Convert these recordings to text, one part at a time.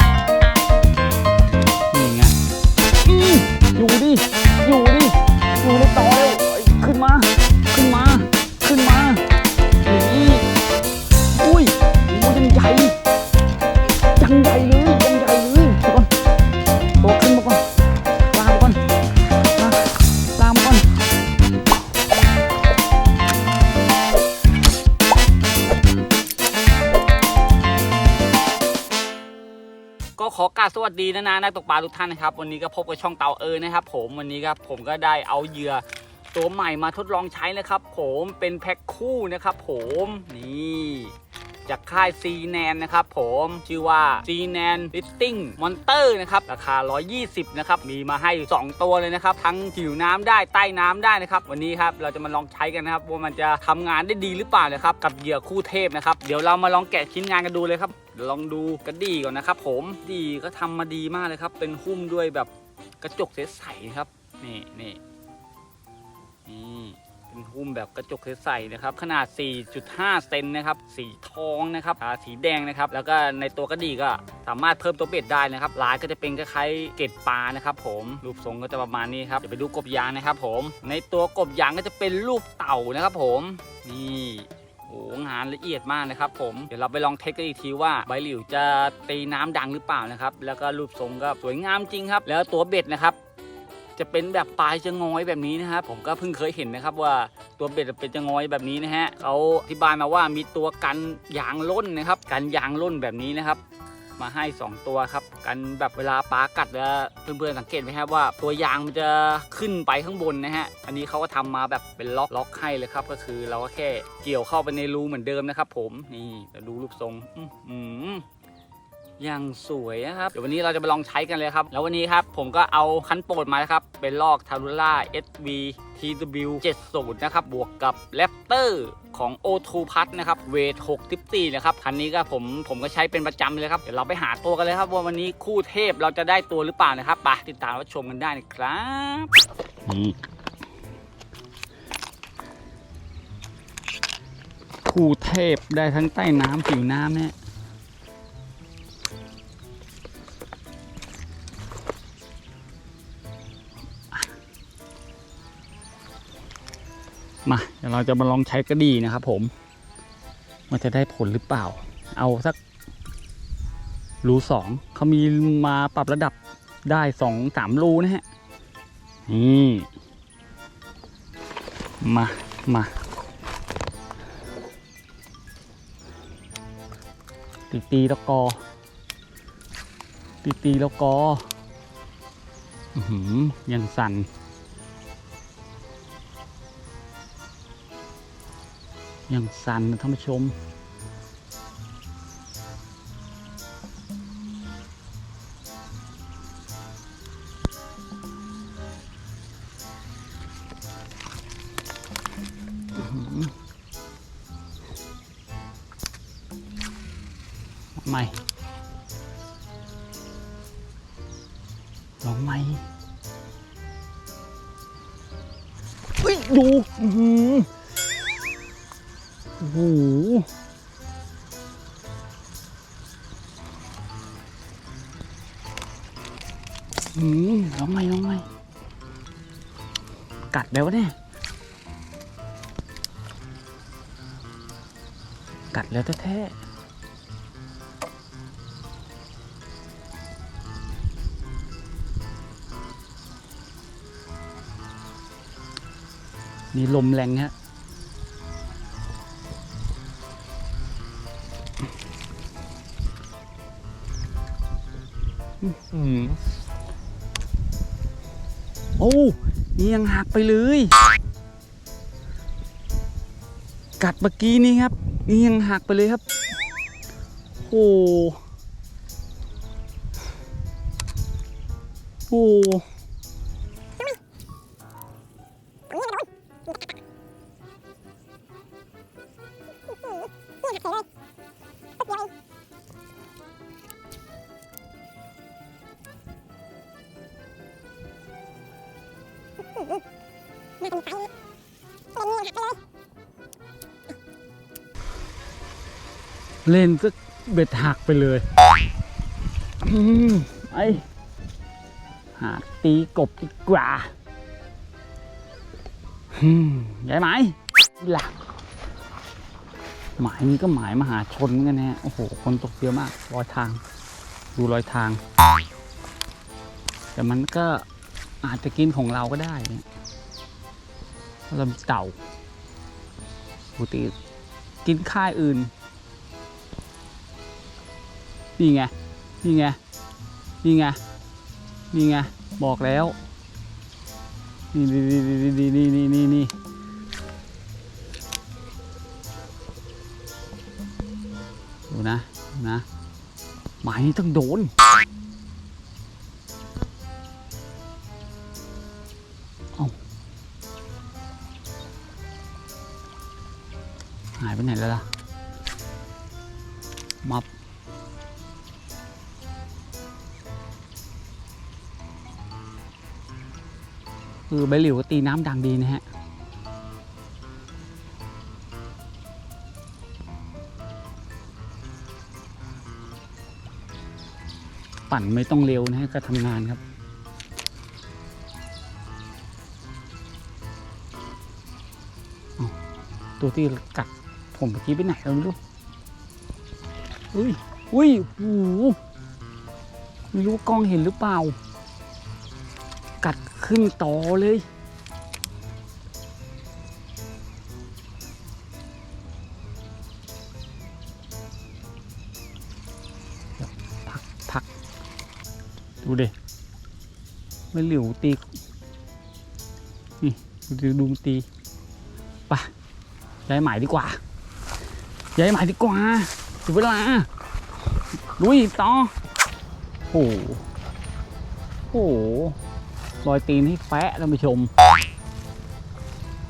เอกราบสวัสดีนะนะนักตกปลาทุกท่านนะครับ วันนี้ก็พบกับช่องเตาเออนะครับ ผมวันนี้ครับผมก็ได้เอาเหยื่อ ตัวใหม่มาทดลองใช้นะครับ ผมเป็นแพ็คคู่นะครับผมนี่จากค่ายซีแนนนะครับผมชื่อว่าซีแนนลิตติ้งมอนเตอร์นะครับ ราคา 120 นะครับ มีมาให้ 2 ตัวเลยนะครับ ทั้งผิวน้ำได้ใต้น้ำได้นะครับ วันนี้ครับเราจะมาลองใช้กันนะครับ ว่ามันจะทำงานได้ดีหรือเปล่านะครับ กับเหยื่อคู่เทพนะครับ เดี๋ยวเรามาลองแกะชิ้นงานกันดูเลยครับเดี๋ยวลองดูกระดี่ก่อนนะครับ ผมดีก็ทำมาดีมากเลยครับ เป็นหุ้มด้วยแบบกระจกใสๆครับนี่นี่ หุ้มแบบกระจกใสๆนะครับขนาด 4.5 เซนนะครับสีทองนะครับสีแดงนะครับแล้วก็ในตัวกระดี่ก็สามารถเพิ่มตัวเบ็ดได้นะครับลายก็จะเป็นคล้ายๆเกล็ดปลานะครับผมรูปทรงก็จะประมาณนี้ครับเดี๋ยวไปดูกบยางนะครับผมในตัวกบยางก็จะเป็นรูปเต่านะครับผมนี่โอ้โหงานละเอียดมากนะครับผมเดี๋ยวเราไปลองเทสกันอีกทีว่าใบหลิวจะตีน้ำดังหรือเปล่านะครับแล้วก็รูปทรงก็สวยงามจริงครับ แล้วตัวเบ็ดนะครับ จะเป็นแบบปลายจะงอยแบบนี้นะครับผมก็เพิ่งเคยเห็นนะครับว่าตัวเบ็ดเป็นจะงอยแบบนี้นะฮะเขาอธิบายมาว่ามีตัวกันยางล่นนะครับ กันยางล่นแบบนี้นะครับ มาให้ 2 ตัวครับ กันแบบเวลาปลากัดแล้วเพื่อนๆสังเกตไหมครับว่าตัวยางมันจะขึ้นไปข้างบนนะฮะอันนี้เขาก็ทำมาแบบเป็นล็อกล็อกให้เลยครับ ก็คือเราก็แค่เกี่ยวเข้าไปในรูเหมือนเดิมนะครับ ผมนี่ดูรูปทรง อื้อหื อยังสวยนะครับ เดี๋ยววันนี้เราจะไปลองใช้กันเลยครับ แล้ววันนี้ครับผมก็เอาคันโปรดมาครับ เป็นลอกทารุล่า SV TW 70นะครับ บวกกับแรปเตอร์ของ O2 พัทนะครับ เวท64นะครับ คันนี้ก็ผมผมก็ใช้เป็นประจำเลยครับ เดี๋ยวเราไปหาตัวกันเลยครับ ว่าวันนี้คู่เทพเราจะได้ตัวหรือเปล่านะครับไปติดตามรับชมกันได้นะครับคู่เทพได้ทั้งใต้น้ำผิวน้ำเนี่ย มาเดี๋ยวเราจะมาลองใช้กระดีนะครับผม มันจะได้ผลหรือเปล่า เอาสักรูสองเขามีมาปรับระดับได้สองสามรูนะฮะ นี่ มา มา ตีตีแล้วกอ ตีตีแล้วกออือหือยังสั่น อย่างสั่นนะท่านผู้ชม ใหม่ลองใหม่เฮ้ย ดู อื้อหือ โอ้โหอืมลองไหมลองไหมกัดแล้วเนี่ย กัดแล้วแท้ๆนี่ลมแรงฮะ ยังหักไปเลย กัดเมื่อกี้นี้ครับ นี่ยังหักไปเลยครับโอ้โห เล่นสักเบ็ดหักไปเลยอืมไอหาตีกบดีกว่าอืมใหญ่ไหมหลักหมายนี้ก็หมายมหาชนเหมือนกันนะฮะโอ้โห คนตกเยอะมาก รอยทาง ดูรอยทาง แต่มันก็ อาจจะกินของเราก็ได้เราเต่าปกติกินค่ายอื่น นี่ไง นี่ไง นี่ไง นี่ไง บอกแล้ว นี่นี่นี่นี่นี่นี่นี่นี่ดูนะนะหมายนี้ต้องโดน คือใบหลิวก็ตีน้ำดังดีนะฮะปั่นไม่ต้องเร็วนะฮะก็ทำงานครับตัวที่กัดผมเมื่อกี้ไปไหนเราไม่รู้อุ้ยอุ้ยโอ้โหไม่รู้กล้องเห็นหรือเปล่า ขึ้นต่อเลย พักพัก ดูดิไม่เหลียวตี นี่ดูดูตีไปะย้ายหมายดีกว่าย้ายหมายดีกว่าถึงเวลาลุยต่อโอ้โหโอ้โห รอยตีนให้แฟะท่านผู้ชม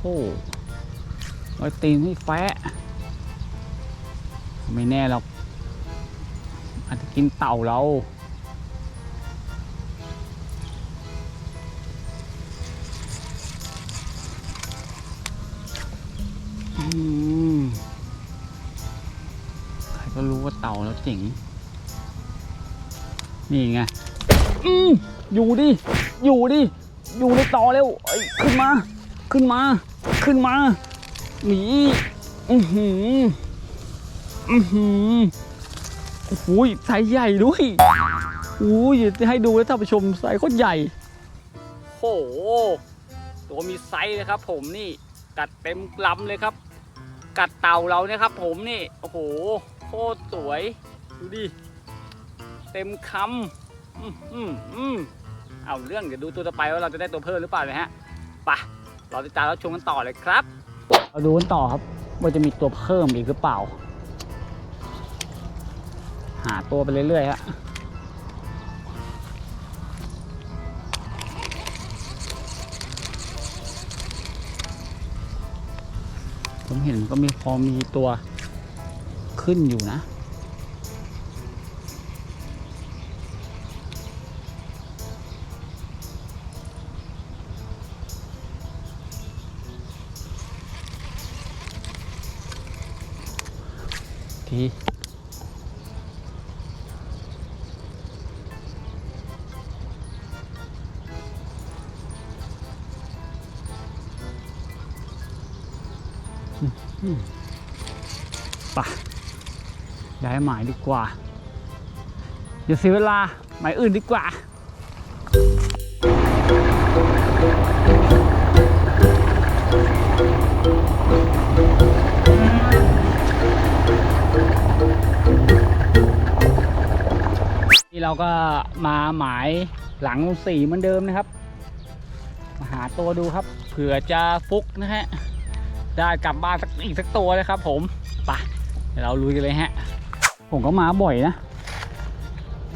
โอ้รอยตีนให้แฟะ ไม่แน่หรอก อาจจะกินเต่าเราอืมใครก็รู้ว่าเต่าแล้วเจ๋ง นี่ไง อืม อยู่ดิ อยู่ดิ อยู่ในต่อเร็วเอ้ยขึ้นมา ขึ้นมา ขึ้นมา หนี อือหือ อือหือโอ้โหไซส์ใหญ่ด้วยโอ้ยจะให้ดูแล้วท่านผู้ชมไซส์โคตรใหญ่ โอ้โห ตัวมีไซส์เลยครับ ผมนี่ กัดเต็มลำเลยครับ กัดเต่าเราเนี่ยครับ ผมนี่ โอ้โห โคตรสวย ดูดิ เต็มคำ อืมอืมอืมเอาเรื่องเดี๋ยวดูตัวต่อไปว่าเราจะได้ตัวเพิ่มหรือเปล่านะฮะไปะเราติดตามแล้วชมกันต่อเลยครับ เราดูกันต่อครับ ว่าจะมีตัวเพิ่มอีกหรือเปล่า หาตัวไปเรื่อยๆฮะผมเห็นก็มีพอมีตัวขึ้นอยู่นะ ปะย้ายหมายดีกว่า อย่าเสียเวลา หมายอื่นดีกว่าี่เราก็มาหมายหลังสี่เหมือนเดิมนะครับ มาหาตัวดูครับ เผื่อจะฟุกนะฮะ ได้กลับบ้านสักอีกสักตัวเลยครับ ผมไปเดี๋ยวเราลุยกันเลยฮะ ผมก็มาบ่อยนะ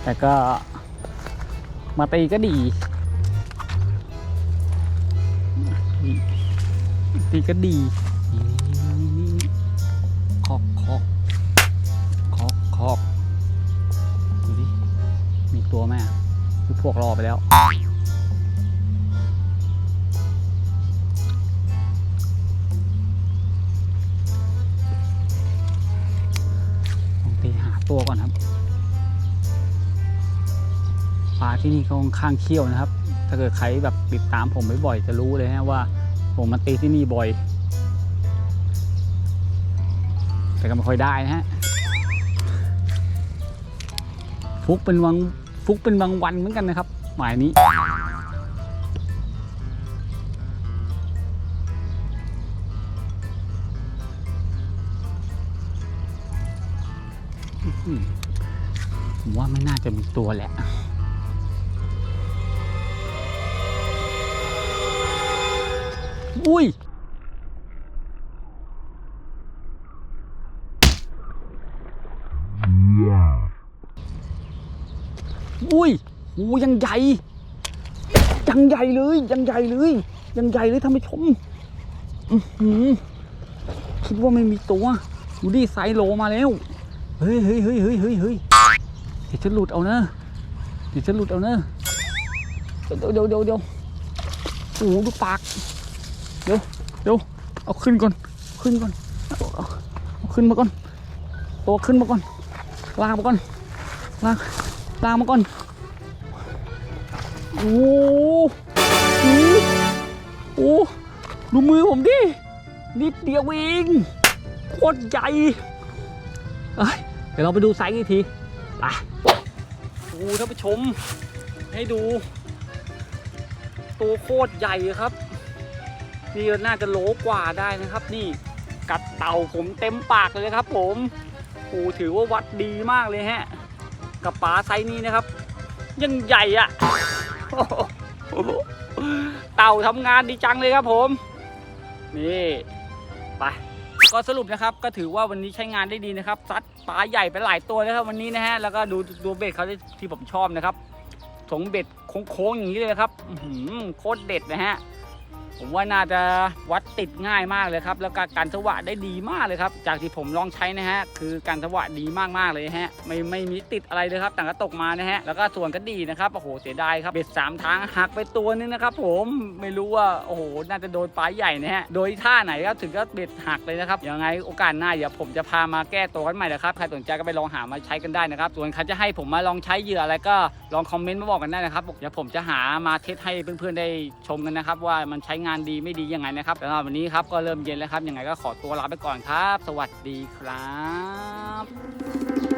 แต่ก็มาตีก็ดี ตีก็ดีคอกคอกคอกคอกดูดิมีตัวไหมอะคือพวกรอไปแล้ว ที่นี่ก็ค่อนข้างเขี้ยวนะครับ ถ้าเกิดใครแบบติดตามผมบ่อยๆจะรู้เลยฮะว่าผมมาตีที่นี่บ่อย แต่ก็ไม่ค่อยได้นะฮะฟุกเป็นวังฟุกเป็นบางวันเหมือนกันนะครับ หมายนี้ผมว่าไม่น่าจะมีตัวแหละ อุ้ยอุ้ยโอ้ยังใหญ่ ยังใหญ่เลย ยังใหญ่เลย ยังใหญ่เลยท่านผู้ชมคิดว่าไม่มีตัวดูดิไซโลมาแล้ว เฮ้ยเฮ้ยเฮ้ยเฮ้ยเฮ้ยเฮ้ยเดี๋ยวจะหลุดเอานะ เดี๋ยวจะหลุดเอานะ เดี๋ยวเดี๋ยวเดี๋ยวเดี๋ยวโอ้ดูปาก เดี๋ยวเอาขึ้นก่อน ขึ้นก่อนเอาขึ้นมาก่อนตัวขึ้นมาก่อนลากมาก่อนลากลากมาก่อนโอ้โหโอ้ดูมือผมดินิดเดียวเองโคตรใหญ่เดี๋ยวเราไปดูไซส์อีกทีไปโอ้ท่านผู้ชมให้ดู ตัวโคตรใหญ่ครับ นี่น่าจะโลกว่าได้นะครับ นี่กัดเต่าผมเต็มปากเลยครับ ผมโอ้ถือว่าวัดดีมากเลยฮะ กับปลาไซนี้นะครับ ยังใหญ่อะเต่าทำงานดีจังเลยครับผม นี่ไปก็สรุปนะครับก็ถือว่าวันนี้ใช้งานได้ดีนะครับซัดปลาใหญ่ไปหลายตัวแล้วครับวันนี้นะฮะแล้วก็ดูดูเบ็ดเขาที่ผมชอบนะครับถงเบ็ดโค้งๆอย่างนี้เลยนะครับโคตรเด็ดนะฮะ ผมว่าน่าจะวัดติดง่ายมากเลยครับ แล้วก็การสวะได้ดีมากเลยครับ จากที่ผมลองใช้นะฮะ คือการสวะดีมากๆเลยฮะ ไม่ไม่มีติดอะไรเลยครับ ต่างก็ตกมานะฮะ แล้วก็ส่วนก็ดีนะครับโอ้โหเสียดายครับเบ็ดสามทางหักไปตัวนึงนะครับ ผมไม่รู้ว่าโอ้โหน่าจะโดนปลายใหญ่นะฮะโดยท่าไหนครับถึงก็เบ็ดหักเลยนะครับยังไงโอกาสหน้าเดี๋ยวผมจะพามาแก้ตัวกันใหม่นะครับใครสนใจก็ไปลองหามาใช้กันได้นะครับ ส่วนใครจะให้ผมมาลองใช้เหยื่ออะไรก็ลองคอมเมนต์มาบอกกันได้นะครับเดี๋ยวผมจะหามาเทสให้เพื่อนๆได้ชมกันนะครับว่ามันใช้งานานดีไม่ดียังไงนะครับแล้ววันนี้ครับก็เริ่มเย็นแล้วครับยังไงก็ขอตัวลาไปก่อนครับ สวัสดีครับ